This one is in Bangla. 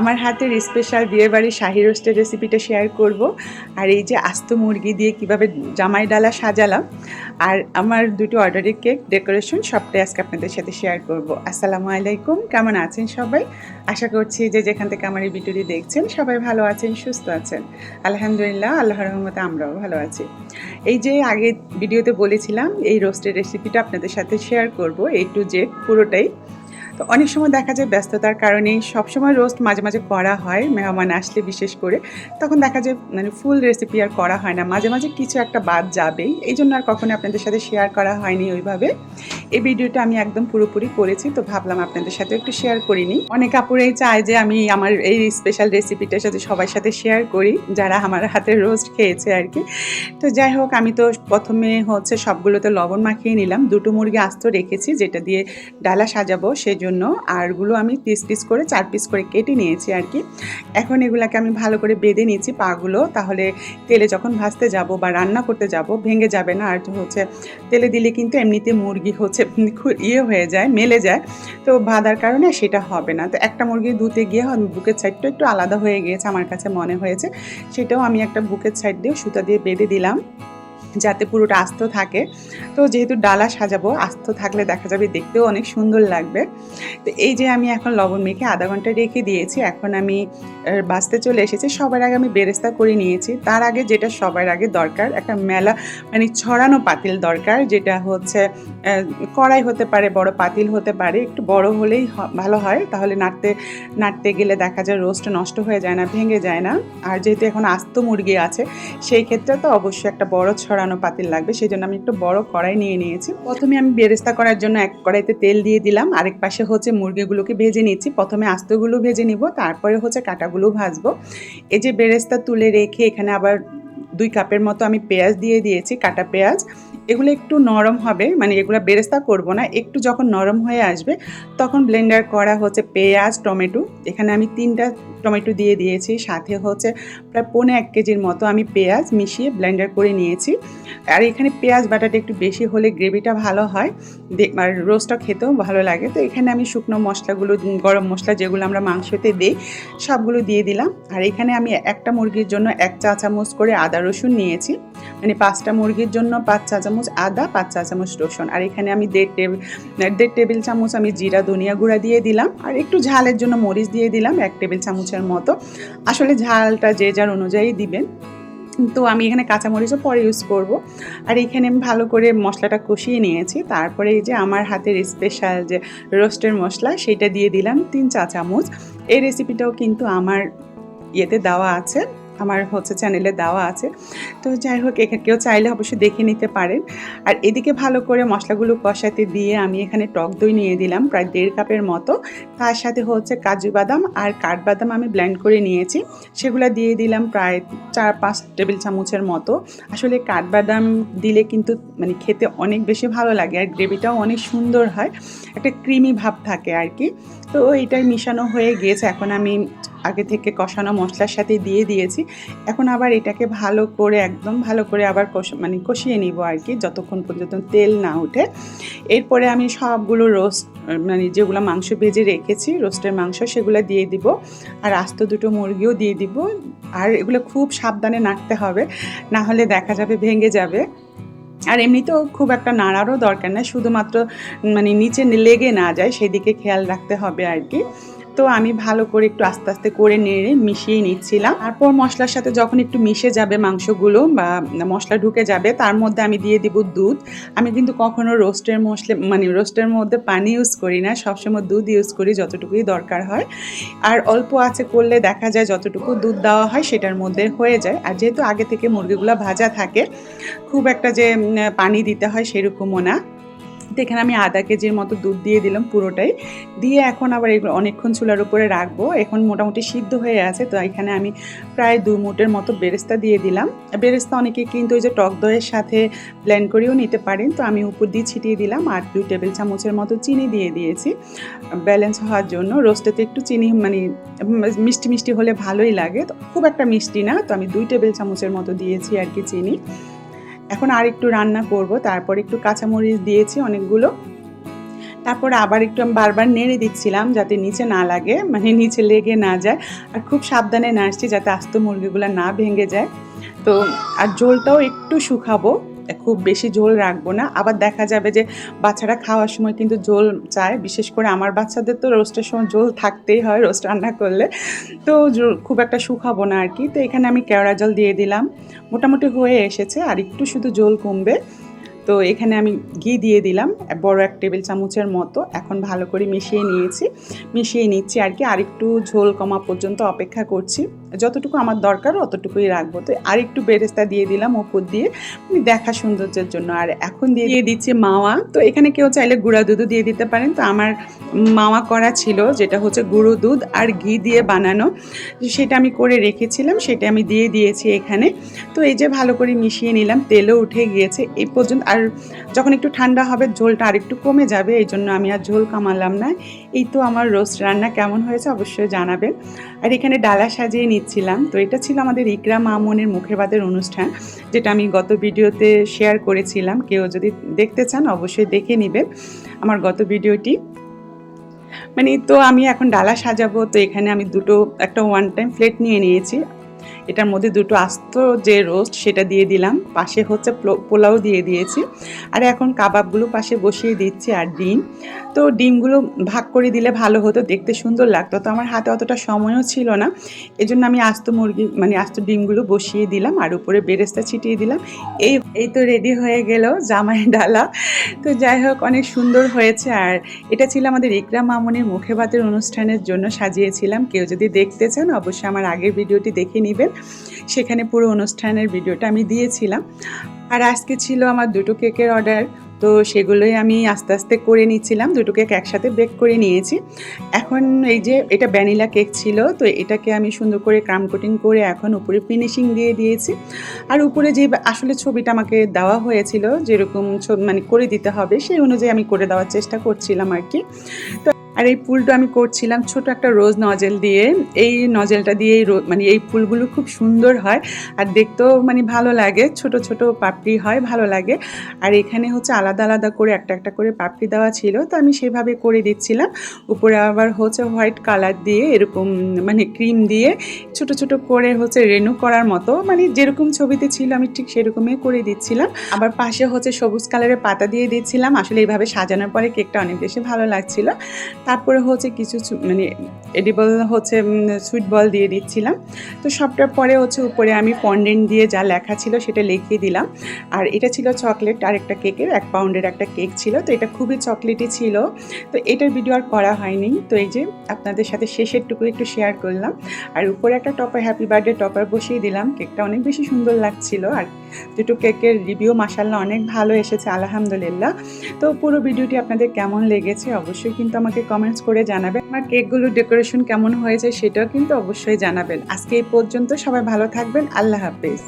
আমার হাতের স্পেশাল বিয়েবাড়ির শাহি রোস্টের রেসিপিটা শেয়ার করব। আর এই যে আস্ত মুরগি দিয়ে কীভাবে জামাই ডালা সাজালাম, আর আমার দুটো অর্ডারের কেক ডেকোরেশন সবটাই আজকে আপনাদের সাথে শেয়ার করব। আসসালামু আলাইকুম, কেমন আছেন সবাই? আশা করছি যে যেখান থেকে আমার এই ভিডিওটি দেখছেন, সবাই ভালো আছেন, সুস্থ আছেন। আলহামদুলিল্লাহ, আল্লাহর রহমতে আমরাও ভালো আছি। এই যে আগে ভিডিওতে বলেছিলাম, এই রোস্টের রেসিপিটা আপনাদের সাথে শেয়ার করব। এই টু জেড পুরোটাই। তো অনেক সময় দেখা যায় ব্যস্ততার কারণে সবসময় রোস্ট মাঝে মাঝে করা হয়, মেহমান আসলে বিশেষ করে। তখন দেখা যায় মানে ফুল রেসিপি আর করা হয় না। মাঝে মাঝে কিছু একটা বাদ যাবেই। এই জন্য আর কখনো আপনাদের সাথে শেয়ার করা হয়নি ওইভাবে। এই ভিডিওটা আমি একদম পুরোপুরি করেছি, তো ভাবলাম আপনাদের সাথে একটু শেয়ার করিনি অনেক আপুরেই চায় যে আমি আমার এই স্পেশাল রেসিপিটার সাথে সবার সাথে শেয়ার করি, যারা আমার হাতের রোস্ট খেয়েছে আর কি। তো যাই হোক, আমি তো প্রথমে হচ্ছে সবগুলোতে লবণ মাখিয়ে নিলাম। দুটো মুরগি আস্ত রেখেছি, যেটা দিয়ে ডালা সাজাবো সেজন্য আরগুলো আমি পিস পিস করে চার পিস করে কেটে নিয়েছি আর কি। এখন এগুলাকে আমি ভালো করে বেঁধে নিয়েছি পাগুলো। তাহলে তেলে যখন ভাজতে যাব বা রান্না করতে যাব, ভেঙে যাবে না। আর হচ্ছে তেলে দিলে কিন্তু এমনিতে মুরগি হচ্ছে ইয়ে হয়ে যায়, মেলে যায়। তো বাঁধার কারণে সেটা হবে না। তো একটা মুরগি ধুতে গিয়ে বুকের সাইডটা একটু আলাদা হয়ে গিয়েছে, আমার কাছে মনে হয়েছে। সেটাও আমি একটা বুকের সাইড দিয়ে সুতা দিয়ে বেঁধে দিলাম। যাতে পুরোটা আস্ত থাকে। তো যেহেতু ডালা সাজাবো, আস্ত থাকলে দেখা যাবে দেখতেও অনেক সুন্দর লাগবে। তো এই যে আমি এখন লবণ মেখে আধা ঘণ্টা রেখে দিয়েছি, এখন আমি বাঁচতে চলে এসেছি। সবার আগে আমি বেরেস্তা করে নিয়েছি। তার আগে যেটা সবার আগে দরকার, একটা মেলা মানে ছড়ানো পাতিল দরকার, যেটা হচ্ছে কড়াই হতে পারে, বড় পাতিল হতে পারে। একটু বড় হলেই ভালো হয়। তাহলে নাড়তে নাড়তে গেলে দেখা যায় রোস্ট নষ্ট হয়ে যায় না, ভেঙে যায় না। আর যেহেতু এখন আস্ত মুরগি আছে, সেই ক্ষেত্রে তো অবশ্যই একটা বড় ছড়ানো পাতিল লাগবে, সেই জন্য আমি একটু বড় কড়াই নিয়ে নিয়েছি। প্রথমে আমি বেরেস্তা করার জন্য এক কড়াইতে তেল দিয়ে দিলাম। আরেক পাশে হচ্ছে মুরগিগুলোকে ভেজে নিচ্ছি। প্রথমে আস্তগুলো ভেজে নিব, তারপরে হচ্ছে কাটাগুলো ভাজবো। এই যে বেরেস্তা তুলে রেখে এখানে আবার দুই কাপের মতো আমি পেঁয়াজ দিয়ে দিয়েছি, কাটা পেঁয়াজ। এগুলো একটু নরম হবে মানে এগুলো বেরেস্তা করব না, একটু যখন নরম হয়ে আসবে, তখন ব্লেন্ডার করা হচ্ছে পেঁয়াজ, টমেটো, এখানে আমি তিনটা টমেটো দিয়ে দিয়েছি, সাথে হচ্ছে প্রায় পৌনে এক কেজির মতো আমি পেঁয়াজ মিশিয়ে ব্লেন্ডার করে নিয়েছি, আর এখানে পেঁয়াজ বাটাটা একটু বেশি হলে গ্রেভিটা ভালো হয় আর রোস্টটা খেতেও ভালো লাগে, তো এখানে আমি শুকনো মশলাগুলো, গরম মশলা যেগুলো আমরা মাংসতে দিই, সবগুলো দিয়ে দিলাম, আর এখানে আমি একটা মুরগির জন্য এক চা চামচ করে আদা রসুন নিয়েছি মানে পাঁচটা মুরগির জন্য পাঁচ চা চামচ আদা, পাঁচ চা চামচ রসুন। আর এখানে আমি দেড় টেবিল দেড় টেবিল চামচ আমি জিরা, ধনিয়া গুঁড়া দিয়ে দিলাম। আর একটু ঝালের জন্য মরিচ দিয়ে দিলাম এক টেবিল চামচের মতো। আসলে ঝালটা যে যার অনুযায়ী দিবেন। তো আমি এখানে কাঁচামরিচও পরে ইউজ করব। আর এখানে আমি ভালো করে মশলাটা কষিয়ে নিয়েছি। তারপরে এই যে আমার হাতের স্পেশাল যে রোস্টের মশলা, সেটা দিয়ে দিলাম তিন চা চামচ। এই রেসিপিটাও কিন্তু আমার ইয়েতে দেওয়া আছে। আমার হচ্ছে চ্যানেলে দেওয়া আছে। তো যাই হোক এখানে কেউ চাইলে অবশ্যই দেখে নিতে পারেন। আর এদিকে ভালো করে মশলাগুলো কষাতে দিয়ে আমি এখানে টক দই নিয়ে দিলাম, প্রায় দেড় কাপের মতো। তার সাথে হচ্ছে কাজু বাদাম আর কাঠবাদাম আমি ব্লেন্ড করে নিয়েছি। সেগুলো দিয়ে দিলাম প্রায় চার পাঁচ টেবিল চামচের মতো। আসলে কাঠবাদাম দিলে কিন্তু মানে খেতে অনেক বেশি ভালো লাগে আর গ্রেভিটাও অনেক সুন্দর হয়। একটা ক্রিমি ভাব থাকে আর কি। তো এটাই মিশানো হয়ে গিয়েছে। এখন আমি আগে থেকে কষানো মশলার সাথে দিয়ে দিয়েছি। এখন আবার এটাকে ভালো করে, একদম ভালো করে আবার কষ মানে কষিয়ে নিব আর কি, যতক্ষণ পর্যন্ত তেল না ওঠে। এরপরে আমি সবগুলো রোস্ট মানে যেগুলো মাংস ভেজে রেখেছি, রোস্টের মাংস, সেগুলো দিয়ে দিব। আর আস্ত দুটো মুরগিও দিয়ে দিব। আর এগুলো খুব সাবধানে নাড়তে হবে, না হলে দেখা যাবে ভেঙে যাবে। আর এমনিতেও খুব একটা নাড়ারও দরকার না শুধুমাত্র মানে নিচে লেগে না যায়, সেদিকে খেয়াল রাখতে হবে আর কি। তো আমি ভালো করে একটু আস্তে আস্তে করে নেড়ে মিশিয়ে নিচ্ছিলাম। তারপর মশলার সাথে যখন একটু মিশে যাবে মাংসগুলো বা মশলা ঢুকে যাবে, তার মধ্যে আমি দিয়ে দিব দুধ। আমি কিন্তু কখনো রোস্টের মশলা মানে রোস্টের মধ্যে পানি ইউজ করি না, সবসময় দুধ ইউজ করি যতটুকুই দরকার হয়। আর অল্প আছে করলে দেখা যায় যতটুকু দুধ দেওয়া হয় সেটার মধ্যে হয়ে যায়। আর যেহেতু আগে থেকে মুরগিগুলো ভাজা থাকে, খুব একটা যে পানি দিতে হয় সেরকমও না। তো এখানে আমি আধা কেজির মতো দুধ দিয়ে দিলাম পুরোটাই। দিয়ে এখন আবার এগুলো অনেকক্ষণ চুলার উপরে রাখব। এখন মোটামুটি সিদ্ধ হয়ে আছে, তো এখানে আমি প্রায় দু মুটের মতো বেরেস্তা দিয়ে দিলাম। বেরেস্তা অনেকে কিন্তু ওই যে টক দইয়ের সাথে প্ল্যান করেও নিতে পারেন। তো আমি উপর দিয়ে ছিটিয়ে দিলাম আর দুই টেবিল চামচের মতো চিনি দিয়ে দিয়েছি। ব্যালেন্স হওয়ার জন্য রোস্টেতে একটু চিনি মানে মিষ্টি মিষ্টি হলে ভালোই লাগে। তো খুব একটা মিষ্টি না, তো আমি দুই টেবিল চামচের মতো দিয়েছি আর কি চিনি। এখন আর একটু রান্না করব, তারপর একটু কাঁচামরিচ দিয়েছি অনেকগুলো। তারপরে আবার একটু আমি বারবার নেড়ে দিচ্ছিলাম যাতে নিচে না লাগে মানে নিচে লেগে না যায়। আর খুব সাবধানে নাড়ছি যাতে আস্ত মুরগিগুলো না ভেঙে যায়। তো, আর জলটাও একটু শুকাবো। খুব বেশি ঝোল রাখব না। আবার দেখা যাবে যে বাচ্চারা খাওয়ার সময় কিন্তু ঝোল চায়, বিশেষ করে আমার বাচ্চাদের তো রোস্টের সময় ঝোল থাকতেই হয় রোস্ট রান্না করলে। তো খুব একটা শুকাবো না আর কি তো এখানে আমি কেওড়া জল দিয়ে দিলাম। মোটামুটি হয়ে এসেছে, আর একটু শুধু ঝোল কমবে। তো এখানে আমি ঘি দিয়ে দিলাম, বড় এক টেবিল চামচের মতো। এখন ভালো করে মিশিয়ে নিয়েছি। মিশিয়ে নিচ্ছি আর কি আরেকটু ঝোল কমা পর্যন্ত অপেক্ষা করছি। যতটুকু আমার দরকার, অতটুকুই রাখব। তো আরেকটু বেরেস্তা দিয়ে দিলাম ওপর দিয়ে দেখা সৌন্দর্যের জন্য। আর এখন দিয়ে দিয়ে দিচ্ছি মাওয়া। তো এখানে কেউ চাইলে গুঁড়া দুধও দিয়ে দিতে পারেন। তো আমার মাওয়া করা ছিল, যেটা হচ্ছে গুঁড়ো দুধ আর ঘি দিয়ে বানানো। সেটা আমি করে রেখেছিলাম, সেটা আমি দিয়ে দিয়েছি এখানে। তো এই যে ভালো করে মিশিয়ে নিলাম, তেলও উঠে গিয়েছে। এই পর্যন্ত আর যখন একটু ঠান্ডা হবে, ঝোলটা আরেকটু কমে যাবে এই জন্য আমি আর ঝোল কামালাম না। এই তো আমার রোস্ট রান্না কেমন হয়েছে অবশ্যই জানাবেন। আর এখানে ডালা সাজিয়ে নিচ্ছিলাম। তো এটা ছিল আমাদের ইকরা মামনের মুখের অনুষ্ঠান, যেটা আমি গত ভিডিওতে শেয়ার করেছিলাম। কেউ যদি দেখতে চান, অবশ্যই দেখে নেবেন আমার গত ভিডিওটি। মানে তো আমি এখন ডালা সাজাবো, তো এখানে আমি দুটো, একটা ওয়ান টাইম ফ্লেট নিয়ে নিয়েছি। এটার মধ্যে দুটো আস্ত যে রোস্ট সেটা দিয়ে দিলাম। পাশে হচ্ছে প্লো- পোলাও দিয়ে দিয়েছি। আর এখন কাবাবগুলো পাশে বসিয়ে দিচ্ছি আর ডিম। তো ডিমগুলো ভাগ করে দিলে ভালো হতো, দেখতে সুন্দর লাগতো। তো আমার হাতে অতটা সময়ও ছিল না। এজন্য আমি আস্ত মুরগি মানে আস্ত ডিমগুলো বসিয়ে দিলাম আর উপরে বেরেস্তা ছিটিয়ে দিলাম। এই এই তো রেডি হয়ে গেল জামাই ডালা। তো যাই হোক, অনেক সুন্দর হয়েছে। আর এটা ছিল আমাদের ইকরা মামনির মুখে ভাতের অনুষ্ঠানের জন্য সাজিয়েছিলাম। কেউ যদি দেখতে চান, অবশ্যই আমার আগের ভিডিওটি দেখে নেবেন। সেখানে পুরো অনুষ্ঠানের ভিডিওটা আমি দিয়েছিলাম। আর আজকে ছিল আমার দুটো কেকের অর্ডার, তো সেগুলোই আমি আস্তে আস্তে করে নিচ্ছিলাম। দুটো কেক একসাথে বেক করে নিয়েছি। এখন এই যে এটা ভ্যানিলা কেক ছিল, তো এটাকে আমি সুন্দর করে ক্রাম কোটিং করে এখন উপরে ফিনিশিং দিয়ে দিয়েছি। আর উপরে যে আসলে ছবিটা আমাকে দেওয়া হয়েছিল, যেরকম ছবি মানে করে দিতে হবে, সেই অনুযায়ী আমি করে দেওয়ার চেষ্টা করছিলাম আর কি। তো আর এই ফুলটা আমি করছিলাম ছোট একটা রোজ নজেল দিয়ে। এই নজেলটা দিয়ে মানে এই ফুলগুলো খুব সুন্দর হয় আর দেখতেও মানে ভালো লাগে। ছোট ছোট পাপড়ি হয়, ভালো লাগে। আর এখানে হচ্ছে আলাদা আলাদা করে একটা একটা করে পাপড়ি দেওয়া ছিল। তো আমি সেভাবে করে দিচ্ছিলাম। উপরে আবার হচ্ছে হোয়াইট কালার দিয়ে এরকম মানে ক্রিম দিয়ে ছোট ছোট করে হচ্ছে রেনু করার মতো। মানে যেরকম ছবিতে ছিল আমি ঠিক সেরকমই করে দিচ্ছিলাম। আবার পাশে হচ্ছে সবুজ কালারের পাতা দিয়ে দিচ্ছিলাম। আসলে এইভাবে সাজানোর পরে কেকটা অনেক বেশি ভালো লাগছিল। তারপরে হচ্ছে কিছু মানে এডিবল হচ্ছে সুইট বল দিয়ে দিচ্ছিলাম। তো সবটার পরে হচ্ছে উপরে আমি ফন্ডেন্ট দিয়ে যা লেখা ছিল সেটা লিখিয়ে দিলাম। আর এটা ছিল চকলেট আর একটা কেকের এক পাউন্ডের একটা কেক ছিল। তো এটা খুবই চকলেটই ছিল। তো এটার ভিডিও আর করা হয়নি। তো এই যে আপনাদের সাথে শেষের টুকু একটু শেয়ার করলাম। আর উপরে একটা টপার হ্যাপি বার্থডে টপার বসিয়ে দিলাম। কেকটা অনেক বেশি সুন্দর লাগছিল। আর দুটো কেকের রিভিউ মাসাল্লাহ অনেক ভালো এসেছে, আলহামদুলিল্লাহ। তো পুরো ভিডিওটি আপনাদের কেমন লেগেছে অবশ্যই কিন্তু আমাকে কমেন্টস করে জানাবেন। আমার কেকগুলোর ডেকোরেশন কেমন হয়েছে সেটাও কিন্তু অবশ্যই জানাবেন। আজকে এই পর্যন্ত সবাই ভালো থাকবেন। আল্লাহ হাফেজ।